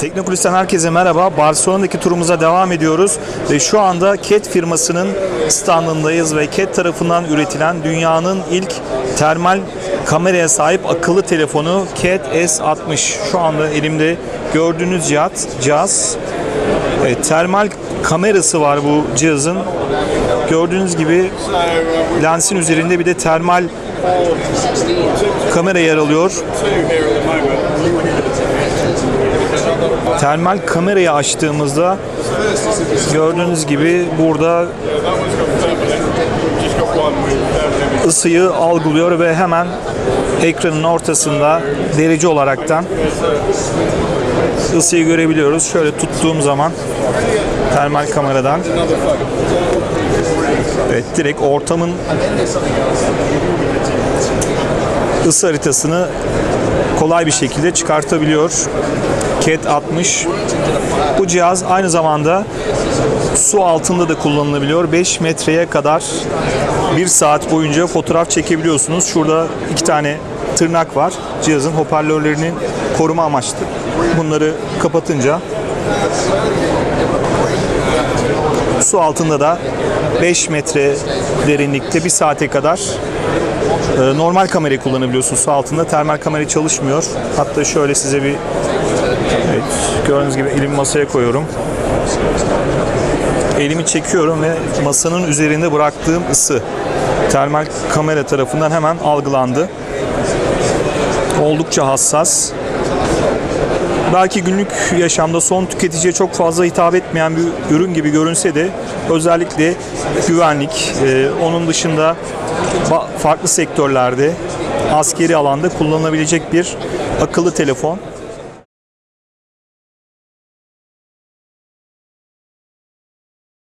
Teknokulis'ten herkese merhaba. Barcelona'daki turumuza devam ediyoruz ve şu anda CAT firmasının standındayız ve CAT tarafından üretilen dünyanın ilk termal kameraya sahip akıllı telefonu CAT S60. Şu anda elimde gördüğünüz cihaz, cihaz evet, termal kamerası var bu cihazın. Gördüğünüz gibi lensin üzerinde bir de termal kamera yer alıyor. Termal kamerayı açtığımızda gördüğünüz gibi burada ısıyı algılıyor ve hemen ekranın ortasında derece olaraktan ısıyı görebiliyoruz. Şöyle tuttuğum zaman termal kameradan Evet direkt ortamın ısı haritasını kolay bir şekilde çıkartabiliyor. CAT 60. Bu cihaz aynı zamanda su altında da kullanılabiliyor. 5 metreye kadar 1 saat boyunca fotoğraf çekebiliyorsunuz. Şurada iki tane tırnak var. Cihazın hoparlörlerinin koruma amaçlı. Bunları kapatınca su altında da 5 metre derinlikte 1 saate kadar e, normal kamerayı kullanabiliyorsunuz su altında. Termal kamera çalışmıyor. Hatta şöyle size bir evet, gördüğünüz gibi elimi masaya koyuyorum. Elimi çekiyorum ve masanın üzerinde bıraktığım ısı termal kamera tarafından hemen algılandı. Oldukça hassas. Belki günlük yaşamda son tüketiciye çok fazla hitap etmeyen bir ürün gibi görünse de özellikle güvenlik, e, onun dışında farklı sektörlerde askeri alanda kullanılabilecek bir akıllı telefon.